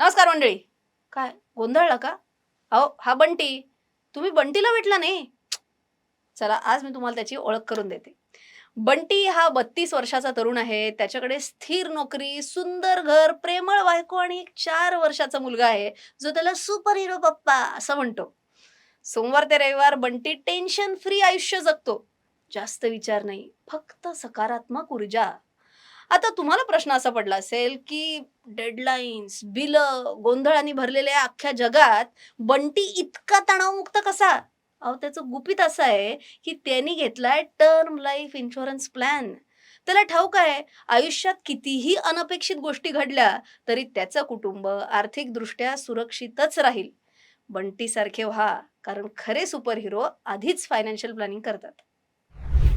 नमस्कार मंडळी. काय? गोंधळला का? अहो हा बंटी. तुम्ही बंटीला भेटला नाही. चला आज मी तुम्हाला त्याची ओळख करून देते. बंटी हा बत्तीस वर्षाचा तरुण आहे. त्याच्याकडे स्थिर नोकरी सुंदर घर प्रेमळ बायको आणि एक चार वर्षाचा मुलगा आहे. जो त्याला सुपर हिरो पप्पा असं म्हणतो. सोमवार ते रविवार बंटी टेन्शन फ्री आयुष्य जगतो. जास्त विचार नाही. फक्त सकारात्मक ऊर्जा. आता तुम्हाला प्रश्न असा पडला असेल की डेडलाईन्स बिल गोंधळाने भरलेल्या अख्ख्या जगात बंटी इतका तणावमुक्त कसा? अहो त्याचं गुपित असं आहे की त्यांनी घेतलाय टर्म लाईफ इन्शुरन्स प्लॅन त्याला ठाऊक आहे आयुष्यात कितीही अनपेक्षित गोष्टी घडल्या तरी त्याचं कुटुंब आर्थिकदृष्ट्या सुरक्षितच राहील. बंटीसारखे व्हा कारण खरे सुपरहिरो आधीच फायनान्शियल प्लॅनिंग करतात.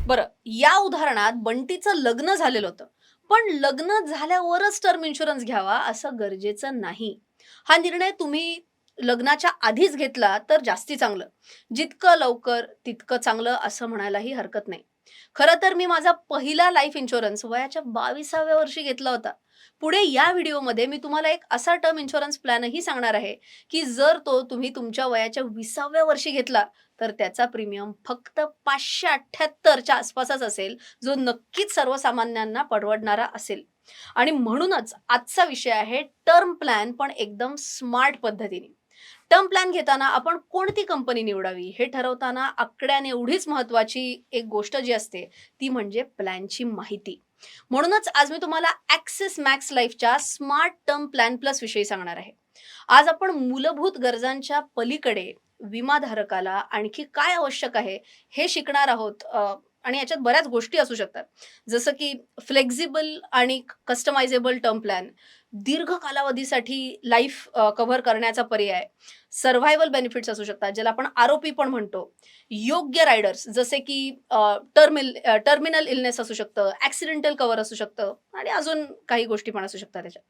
बरं या उदाहरणात बंटीचं लग्न झालेलं होतं. पण लग्न झाल्यावरच टर्म इन्शुरन्स घ्यावा असं गरजेचं नाही. हा निर्णय तुम्ही लग्नाच्या आधीच घेतला तर जास्ती चांगलं. जितकं लवकर तितकं चांगलं असं म्हणायलाही हरकत नाही. खरं तर मी माझा पहिला लाईफ इन्शुरन्स वयाच्या बावीसाव्या वर्षी घेतला होता. पुढे या व्हिडिओमध्ये मी तुम्हाला एक असा टर्म इन्शुरन्स प्लॅनही सांगणार आहे की जर तो तुम्ही तुमच्या वयाच्या विसाव्या वर्षी घेतला तर त्याचा प्रीमियम फक्त पाचशे अठ्ठ्याहत्तरच्या आसपासच असेल जो नक्कीच सर्वसामान्यांना परवडणारा असेल. आणि म्हणूनच आजचा विषय आहे टर्म प्लॅन पण एकदम स्मार्ट पद्धतीने. टर्म प्लॅन घेताना आपण कोणती कंपनी निवडावी हे ठरवताना आकड्याने एवढीच महत्वाची एक गोष्ट जी असते ती म्हणजे प्लॅनची माहिती. म्हणूनच आज मी तुम्हाला ॲक्सिस मॅक्स लाईफच्या स्मार्ट टर्म प्लॅन प्लस विषयी सांगणार आहे. आज आपण मूलभूत गरजांच्या पलीकडे विमाधारकाला आणखी काय आवश्यक आहे हे शिकणार आहोत आणि याच्यात बऱ्याच गोष्टी असू शकतात. जसं की फ्लेक्झिबल आणि कस्टमायझेबल टर्म प्लॅन दीर्घ कालावधीसाठी लाईफ कव्हर करण्याचा पर्याय. सर्व्हायवल बेनिफिट्स असू शकतात ज्याला आपण आरोपी पण म्हणतो. योग्य रायडर्स जसे की टर्मिल टर्मिनल इलनेस असू शकतं ॲक्सिडेंटल कव्हर असू शकतं आणि अजून काही गोष्टी पण असू शकतात त्याच्यात.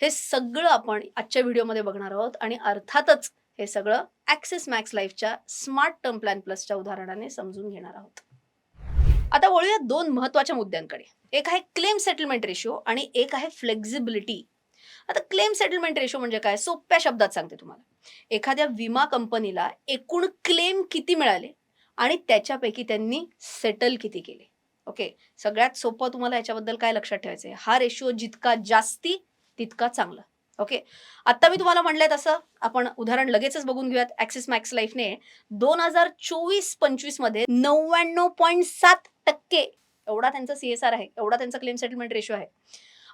हे सगळं आपण आजच्या व्हिडिओमध्ये बघणार आहोत आणि अर्थातच हे सगळं ॲक्सेस मॅक्स लाईफच्या स्मार्ट टर्म प्लॅन प्लसच्या उदाहरणाने समजून घेणार आहोत. आता वळूया दोन महत्त्वाच्या मुद्द्यांकडे. एक आहे क्लेम सेटलमेंट रेशो आणि एक आहे फ्लेक्झिबिलिटी आता क्लेम सेटलमेंट रेशो म्हणजे काय? सोप्या शब्दात सांगते तुम्हाला. एखाद्या विमा कंपनीला एकूण क्लेम किती मिळाले आणि त्याच्यापैकी त्यांनी सेटल किती केले? ओके सगळ्यात सोपं तुम्हाला याच्याबद्दल काय लक्षात ठेवायचं आहे हा रेशिओ जितका जास्ती तितका चांगला. ओके? आता मी तुम्हाला म्हणलंय तसं. आपण उदाहरण लगेचच बघून घेऊयात. ऍक्सिस मॅक्स लाईफने दोन हजार चोवीस पंचवीसमध्ये नव्याण्णव पॉईंट सात टक्के एवढा त्यांचा सीएसआर आहे. एवढा त्यांचा क्लेम सेटलमेंट रेशो आहे.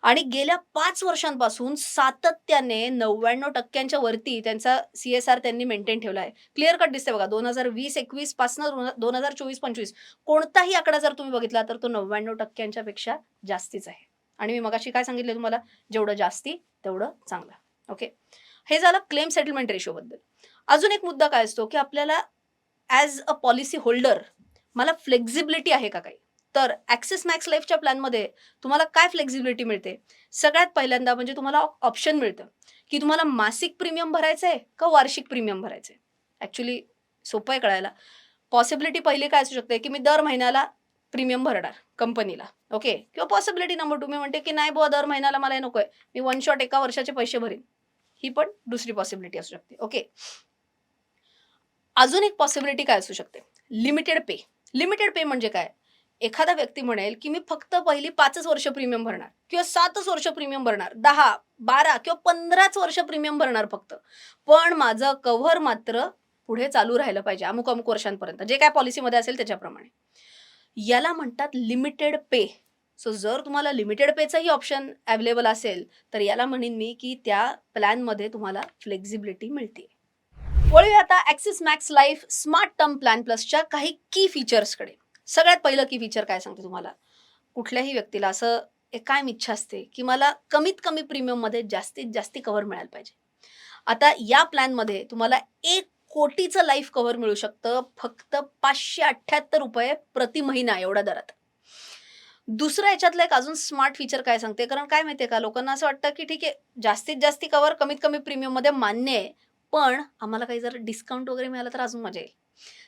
आणि गेल्या पाच वर्षांपासून सातत्याने नव्याण्णव टक्क्यांच्या वरती त्यांचा सीएसआर त्यांनी मेंटेन ठेवला आहे. क्लिअर कट दिसते बघा. दोन हजार वीस एकवीसपासून दोन हजार चोवीस पंचवीस. कोणताही आकडा जर तुम्ही बघितला तर तो नव्याण्णव टक्क्यांच्या पेक्षा जास्तीच आहे. आणि मी मगाशी काय सांगितलं तुम्हाला? जेवढं जास्ती तेवढं चांगलं. ओके हे झालं क्लेम सेटलमेंट रेशोबद्दल अजून एक मुद्दा काय असतो की आपल्याला ॲज अ पॉलिसी होल्डर मला फ्लेक्झिबिलिटी आहे का काही? तर ॲक्सिस मॅक्स लाईफच्या प्लॅनमध्ये तुम्हाला काय फ्लेक्झिबिलिटी मिळते? सगळ्यात पहिल्यांदा म्हणजे तुम्हाला ऑप्शन मिळतं की तुम्हाला मासिक प्रीमियम भरायचं आहे का वार्षिक प्रीमियम भरायचं आहे? ॲक्च्युली सोपं आहे कळायला. पॉसिबिलिटी पहिली काय असू शकते की मी दर महिन्याला प्रीमियम भरणार कंपनीला ओके किंवा पॉसिबिलिटी नंबर टू मी म्हणते की नाही बुवा दर महिन्याला मला नको आहे मी वन शॉट एका वर्षाचे पैसे भरेन. ही पण दुसरी पॉसिबिलिटी असू शकते. ओके अजून एक पॉसिबिलिटी काय असू शकते? लिमिटेड पे लिमिटेड पे म्हणजे काय? एखादा व्यक्ती म्हणेल की मी फक्त पहिली पाचच वर्ष प्रीमियम भरणार किंवा सातच वर्ष प्रीमियम भरणार. दहा बारा किंवा पंधराच वर्ष प्रीमियम भरणार फक्त. पण माझं कव्हर मात्र पुढे चालू राहिलं पाहिजे. अमुक अमुक वर्षांपर्यंत. जे काय पॉलिसीमध्ये असेल त्याच्याप्रमाणे. याला म्हणतात लिमिटेड पे सो जर तुम्हाला लिमिटेड पेचंही ऑप्शन अवेलेबल असेल तर याला म्हणेन मी की त्या प्लॅनमध्ये तुम्हाला फ्लेक्झिबिलिटी मिळते वळूया आता Axis Max Life smart term plan प्लसच्या काही की फीचर्सकडे सगळ्यात पहिलं की फीचर काय सांगते तुम्हाला? कुठल्याही व्यक्तीला असं एक कायम इच्छा असते की मला कमीत कमी प्रीमियममध्ये जास्तीत जास्ती कव्हर मिळायला पाहिजे. आता या प्लॅनमध्ये तुम्हाला एक कोटीचं लाईफ कव्हर मिळू शकतं. फक्त पाचशे अठ्ठ्याहत्तर रुपये प्रति महिना एवढ्या दरात. दुसरं याच्यातलं एक अजून स्मार्ट फीचर काय सांगते? कारण काय माहितीये का? लोकांना असं वाटतं की ठीक आहे जास्तीत जास्त कव्हर कमीत कमी प्रीमियममध्ये मान्य आहे. पण आम्हाला काही जर डिस्काउंट वगैरे मिळालं तर अजून मजा येईल.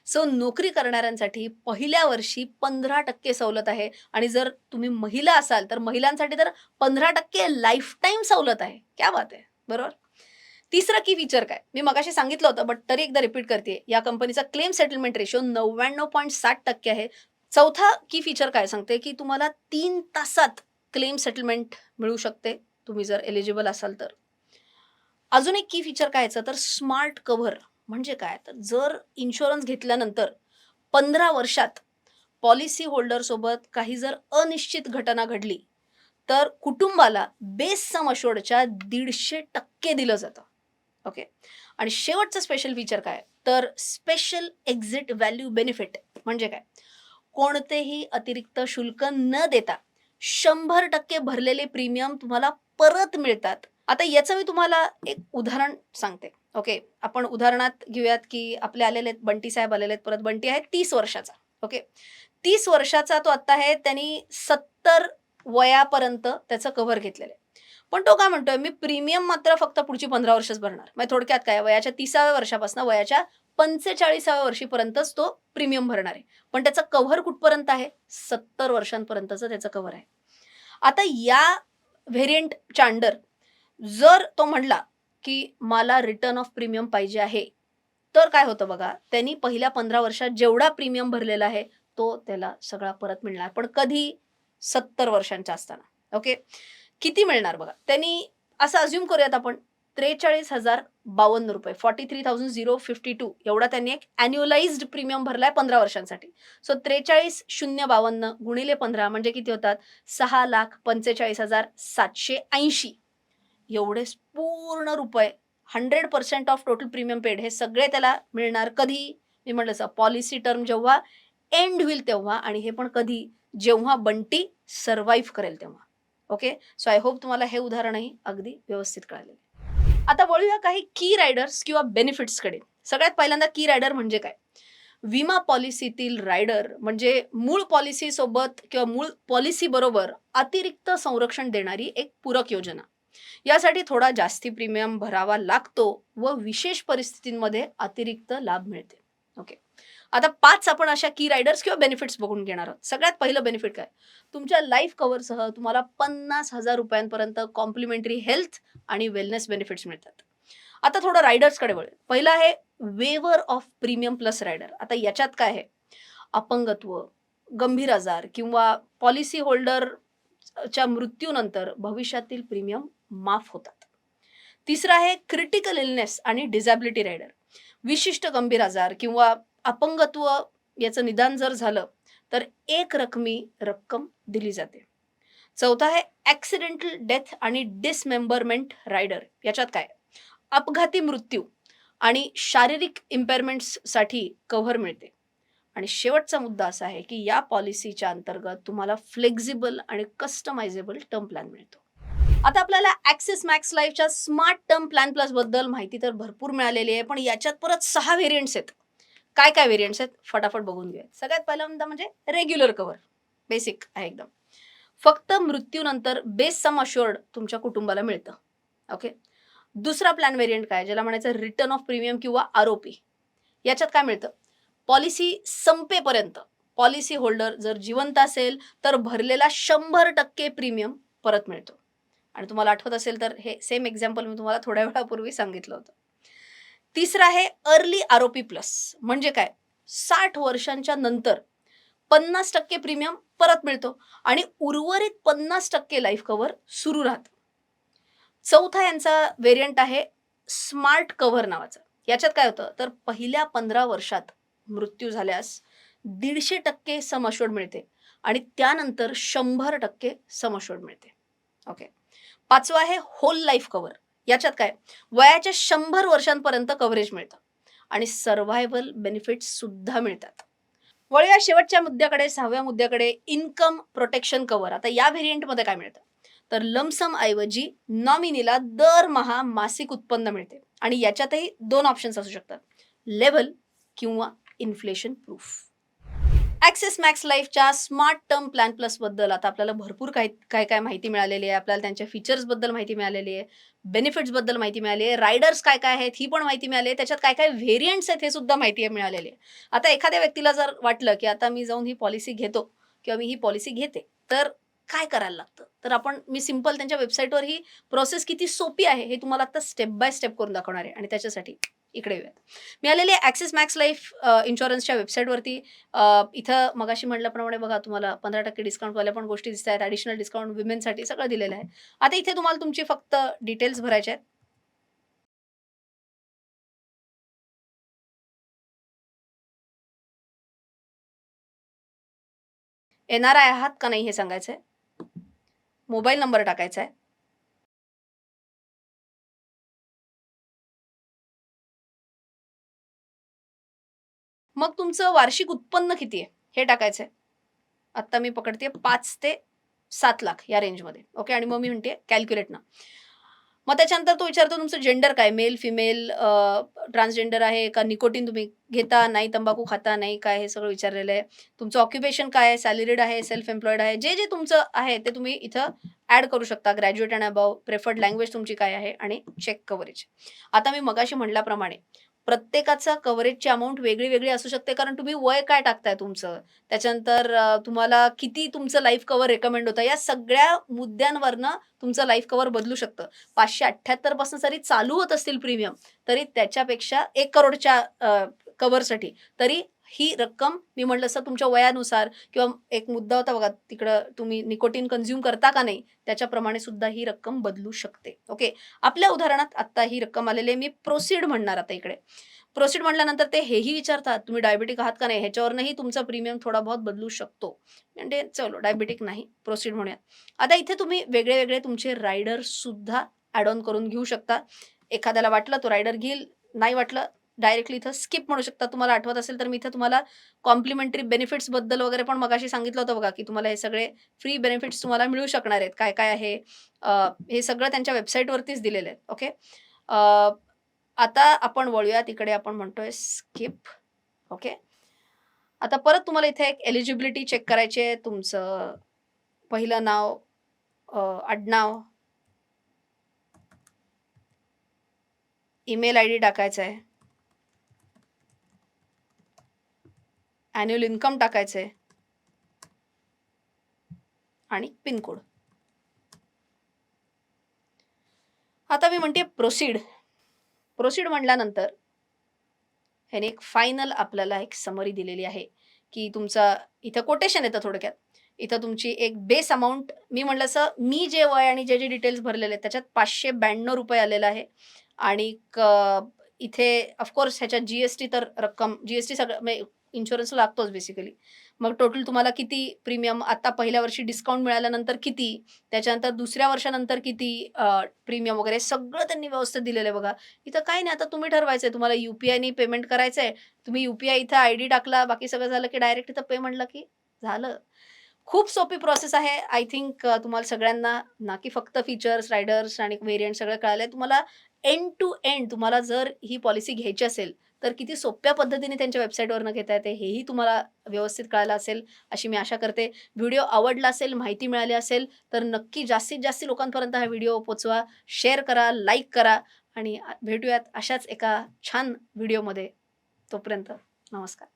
सो नोकरी करणाऱ्यांसाठी पहिल्या वर्षी पंधरा टक्के सवलत आहे. आणि जर तुम्ही महिला असाल तर महिलांसाठी तर पंधरा टक्के लाईफ टाईम सवलत आहे. क्या बात आहे. बरोबर? तिसरं की फीचर काय? मी मगाशी सांगितलं होतं बट तरी एकदा रिपीट करते. या कंपनीचा क्लेम सेटलमेंट रेशो नव्याण्णव पॉईंट साठ टक्के आहे. चौथा की फीचर काय सांगते की तुम्हाला तीन तासात क्लेम सेटलमेंट मिळू शकते तुम्ही जर एलिजिबल असाल तर. अजून एक की फीचर काय याचं तर स्मार्ट कव्हर म्हणजे काय? तर जर इन्शुरन्स घेतल्यानंतर पंधरा वर्षात पॉलिसी होल्डरसोबत काही जर अनिश्चित घटना घडली तर कुटुंबाला बेस सम अशोर्डच्या दीडशे टक्के दिलं जातं. ओके? आणि शेवटचं स्पेशल फीचर काय? तर स्पेशल एक्झिट व्हॅल्यू बेनिफिट म्हणजे काय? कोणतेही अतिरिक्त शुल्क न देता शंभर टक्के भरलेले प्रीमियम तुम्हाला परत मिळतात. आता याचं मी तुम्हाला एक उदाहरण सांगते. ओके? आपण उदाहरणात घेऊयात की आपले आलेले आहेत बंटी साहेब आलेले आहेत परत बंटी आहे तीस वर्षाचा. ओके? तीस वर्षाचा तो आत्ता आहे त्यांनी सत्तर वयापर्यंत त्याचं कव्हर घेतलेलं आहे. पण तो काय म्हणतोय मी प्रीमियम मात्र फक्त पुढची पंधरा वर्षच भरणार. म्हणजे थोडक्यात काय वयाच्या तिसाव्या वर्षापासून वयाच्या पंचेचाळीसाव्या वर्षीपर्यंतच तो प्रीमियम भरणार आहे. पण त्याचं कव्हर कुठपर्यंत आहे? सत्तर वर्षांपर्यंतचं त्याचं कव्हर आहे. आता या व्हेरियंट अंडर जर तो म्हणला की मला रिटर्न ऑफ प्रीमियम पाहिजे आहे तर काय होतं बघा त्यांनी पहिल्या पंधरा वर्षात जेवढा प्रीमियम भरलेला आहे तो त्याला सगळा परत मिळणार. पण कधी? सत्तर वर्षांच्या असताना. ओके? किती मिळणार बघा? त्यांनी असं अज्युम करूयात आपण त्रेचाळीस हजार बावन्न रुपये forty three thousand zero fifty two एवढा त्यांनी एक अॅन्युअलाइज्ड प्रीमियम भरलाय पंधरा वर्षांसाठी. सो त्रेचाळीस शून्य बावन्न गुणिले पंधरा म्हणजे किती होतात? सहा लाख पंचेचाळीस हजार सातशे ऐंशी. एवढे पूर्ण रुपये hundred percent of total premium paid हे सगळे त्याला मिळणार कधी? मी म्हटलं पॉलिसी टर्म जेव्हा एंड होईल तेव्हा आणि हे पण कधी? जेव्हा बंटी सर्वाईव्ह करेल तेव्हा. ओके सो आय होप तुम्हाला हे उदाहरणही अगदी व्यवस्थित कळाले आता वळूया काही की रायडर्स किंवा बेनिफिट्सकडे सगळ्यात पहिल्यांदा की रायडर म्हणजे काय? विमा पॉलिसीतील रायडर म्हणजे मूळ पॉलिसी सोबत किंवा मूळ पॉलिसी बरोबर अतिरिक्त संरक्षण देणारी एक पूरक योजना. यासाठी थोडा जास्ती प्रीमियम भरावा लागतो व विशेष परिस्थितींमध्ये अतिरिक्त लाभ मिळते. ओके आता पाच आपण अशा की रायडर्स किंवा बेनिफिट्स बघून घेणार आहोत. सगळ्यात पहिलं बेनिफिट काय? तुमच्या लाईफ कव्हरसह तुम्हाला पन्नास हजार रुपयांपर्यंत कॉम्प्लिमेंटरी हेल्थ आणि वेलनेस बेनिफिट्स मिळतात. आता थोडं रायडर्सकडे वळेल पहिलं आहे waiver of premium plus rider आता याच्यात काय आहे? अपंगत्व गंभीर आजार किंवा पॉलिसी होल्डरच्या मृत्यूनंतर भविष्यातील प्रीमियम माफ होतात. तिसरं आहे क्रिटिकल इलनेस आणि डिझॅबिलिटी रायडर विशिष्ट गंभीर आजार किंवा अपंगत्व याचं निदान जर झालं तर एक रकमी रक्कम दिली जाते. चौथा आहे ॲक्सिडेंटल डेथ आणि डिसमेंबरमेंट रायडर याच्यात काय? अपघाती मृत्यू आणि शारीरिक इम्पेअरमेंट्ससाठी कव्हर मिळते. आणि शेवटचा मुद्दा असा आहे की या पॉलिसीच्या अंतर्गत तुम्हाला फ्लेक्झिबल आणि कस्टमायझेबल टर्म प्लॅन मिळतो. आता आपल्याला ॲक्सिस मॅक्स लाईफच्या स्मार्ट टर्म प्लॅन प्लसबद्दल माहिती तर भरपूर मिळालेली आहे पण याच्यात परत सहा व्हेरियंट्स आहेत. काय काय व्हेरियंट्स आहेत फटाफट बघून घेऊया सगळ्यात पहिल्यांदा म्हणजे रेग्युलर कव्हर बेसिक आहे एकदम. फक्त मृत्यूनंतर बेस सम अश्युअर्ड तुमच्या कुटुंबाला मिळतं. ओके दुसरा प्लॅन व्हेरियंट काय? ज्याला म्हणायचं रिटर्न ऑफ प्रीमियम किंवा आरोपी याच्यात काय मिळतं? पॉलिसी संपेपर्यंत. पॉलिसी होल्डर जर जिवंत असेल तर भरलेला शंभर टक्के प्रीमियम परत मिळतो. आणि तुम्हाला आठवत असेल तर हे सेम एक्झाम्पल मी तुम्हाला थोड्या वेळापूर्वी सांगितलं होतं. तिसरं आहे अर्ली आरोपी प्लस म्हणजे काय? साठ वर्षांच्या नंतर पन्नास टक्के प्रीमियम परत मिळतो आणि उर्वरित पन्नास टक्के लाईफ कव्हर सुरू राहतं. चौथा यांचा व्हेरियंट आहे स्मार्ट कव्हर नावाचं. याच्यात काय होतं? तर पहिल्या पंधरा वर्षात मृत्यू झाल्यास दीडशे टक्के समशोड मिळते आणि त्यानंतर शंभर टक्के समशोड मिळते. ओके पाचवं आहे होल लाईफ कव्हर याच्यात काय? वयाच्या शंभर वर्षांपर्यंत कव्हरेज मिळतं. आणि सर्व्हायवल बेनिफिट्स सुद्धा मिळतात. वळूया शेवटच्या मुद्द्याकडे सहाव्या मुद्द्याकडे. इन्कम प्रोटेक्शन कव्हर आता या व्हेरियंटमध्ये काय मिळतं? तर लमसम ऐवजी नॉमिनीला दरमहा मासिक उत्पन्न मिळते. आणि याच्यातही दोन ऑप्शन्स असू शकतात. लेवल किंवा इन्फ्लेशन प्रूफ ॲक्सेस मॅक्स लाईफच्या स्मार्ट टर्म प्लॅन प्लसबद्दल आता आपल्याला भरपूर काही काय काय माहिती मिळालेली आहे. आपल्याला त्यांच्या फीचर्सबद्दल माहिती मिळालेली आहे. बेनिफिट्सबद्दल माहिती मिळाली आहे. रायडर्स काय काय आहेत ही पण माहिती मिळाली आहे. त्याच्यात काय काय व्हेरियंट्स आहेत हे सुद्धा माहिती मिळालेली आहे. आता एखाद्या व्यक्तीला जर वाटलं की आता मी जाऊन ही पॉलिसी घेतो किंवा मी ही पॉलिसी घेते तर काय करायला लागतं? तर आपण मी सिंपल त्यांच्या वेबसाईटवर ही प्रोसेस किती सोपी आहे हे तुम्हाला आता स्टेप बाय स्टेप करून दाखवणार आहे. आणि त्याच्यासाठी इकडे येऊयात. मी आलेले ॲक्सिस मॅक्स लाईफ इन्शुरन्सच्या वेबसाईटवरती इथं मगाशी म्हटल्याप्रमाणे बघा तुम्हाला पंधरा टक्के डिस्काउंटवाल्या पण गोष्टी दिसत आहेत. ॲडिशनल डिस्काउंट विमेनसाठी सगळं दिलेलं आहे. आता इथे तुम्हाला तुमची फक्त डिटेल्स भरायचे आहेत. एन आर आय आहात का नाही हे सांगायचं आहे मोबाईल नंबर टाकायचा आहे मग तुमचं वार्षिक उत्पन्न किती आहे? हे टाकायचं आहे. आत्ता मी पकडते पाच ते सात लाख या रेंजमध्ये ओके आणि मग मी म्हणते कॅल्क्युलेट ना. मग त्याच्यानंतर तो विचारतो तुमचं जेंडर काय? मेल फिमेल ट्रान्सजेंडर आहे का? निकोटीन तुम्ही घेता नाही? तंबाखू खाता नाही? काय? हे सगळं विचारलेलं आहे. तुमचं ऑक्युपेशन काय आहे? सॅलरीड आहे सेल्फ एम्प्लॉईड आहे? जे जे तुमचं आहे ते तुम्ही इथं ॲड करू शकता. Graduate and above preferred language तुमची काय आहे? आणि चेक कव्हरेज आता मी मगाशी म्हटल्याप्रमाणे प्रत्येकाचा कव्हरेजची अमाऊंट वेगळी वेगळी असू शकते. कारण तुम्ही वय काय टाकताय तुमचं? त्याच्यानंतर तुम्हाला किती तुमचं लाईफ कव्हर रेकमेंड होतं? या सगळ्या मुद्द्यांवरनं तुमचं लाईफ कव्हर बदलू शकतं. पाचशे अठ्ठ्याहत्तरपासून जरी चालू होत असतील प्रीमियम तरी त्याच्यापेक्षा एक करोडच्या कव्हरसाठी तरी ही रक्कम मी म्हटलं असं तुमच्या वयानुसार किंवा एक मुद्दा होता बघा तिकडं तुम्ही निकोटीन कन्झ्युम करता का नाही त्याच्याप्रमाणे सुद्धा ही रक्कम बदलू शकते. ओके? आपल्या उदाहरणात आत्ता ही रक्कम आलेली आहे मी प्रोसीड म्हणणार आता इकडे. प्रोसीड म्हटल्यानंतर ते हेही विचारतात तुम्ही डायबेटिक आहात का नाही? ह्याच्यावरनंही तुमचा प्रीमियम थोडा बहुत बदलू शकतो. म्हणजे चलो डायबेटिक नाही प्रोसीड म्हणूया आता इथे तुम्ही वेगळे वेगळे तुमचे रायडर सुद्धा ॲड ऑन करून घेऊ शकता. एखाद्याला वाटलं तो रायडर घेईल नाही वाटलं डायरेक्टली इथं स्किप म्हणू शकता. तुम्हाला आठवत असेल तर मी इथं तुम्हाला कॉम्प्लिमेंटरी बेनिफिट्सबद्दल वगैरे पण मगाशी सांगितलं होतं बघा की तुम्हाला हे सगळे फ्री बेनिफिट्स तुम्हाला मिळू शकणार आहेत. काय काय आहे हे सगळं त्यांच्या वेबसाईटवरतीच दिलेलं आहे ओके आता आपण वळूया. तिकडे आपण म्हणतोय स्किप ओके आता परत तुम्हाला इथे एक एलिजिबिलिटी चेक करायची आहे. तुमचं पहिलं नाव आडनाव ईमेल आय डी टाकायचा आहे. ॲन्युअल इन्कम टाकायचं आहे आणि पिनकोड. आता मी म्हणते प्रोसीड प्रोसीड म्हटल्यानंतर ह्याने एक फायनल आपल्याला एक समरी दिलेली आहे की तुमचा इथं कोटेशन येतं थोडक्यात. इथं तुमची एक बेस अमाऊंट मी म्हटलं असं मी जे वय आणि जे जे डिटेल्स भरलेले आहेत त्याच्यात पाचशे ब्याण्णव रुपये आलेलं आहे. आणि इथे ऑफकोर्स ह्याच्यात जी एस टी तर रक्कम जी एस टी सगळं म्हणजे इन्शुरन्स लागतोच बेसिकली मग टोटल तुम्हाला किती प्रीमियम आता पहिल्या वर्षी डिस्काउंट मिळाल्यानंतर किती? त्याच्यानंतर दुसऱ्या वर्षानंतर किती प्रीमियम वगैरे? सगळं त्यांनी व्यवस्थित दिलेलं आहे बघा. इथं काही नाही आता तुम्ही ठरवायचं आहे तुम्हाला यू पी आयनी पेमेंट करायचं आहे तुम्ही यू पी आय इथं आय डी टाकला बाकी सगळं झालं की डायरेक्ट इथं पे म्हटलं की झालं. खूप सोपी प्रोसेस आहे. आय थिंक तुम्हाला सगळ्यांना ना की फक्त फीचर्स रायडर्स आणि व्हेरियंट सगळं कळालं आहे तुम्हाला एंड टू एंड तुम्हाला जर ही पॉलिसी घ्यायची असेल तर किती सोप्या पद्धतीने त्यांच्या वेबसाईटवरनं घेता येते हेही तुम्हाला व्यवस्थित कळालं असेल अशी मी आशा करते. व्हिडिओ आवडला असेल माहिती मिळाली असेल तर नक्की जास्तीत जास्त लोकांपर्यंत हा व्हिडिओ पोचवा शेअर करा लाईक करा आणि भेटूयात अशाच एका छान व्हिडिओमध्ये तोपर्यंत नमस्कार.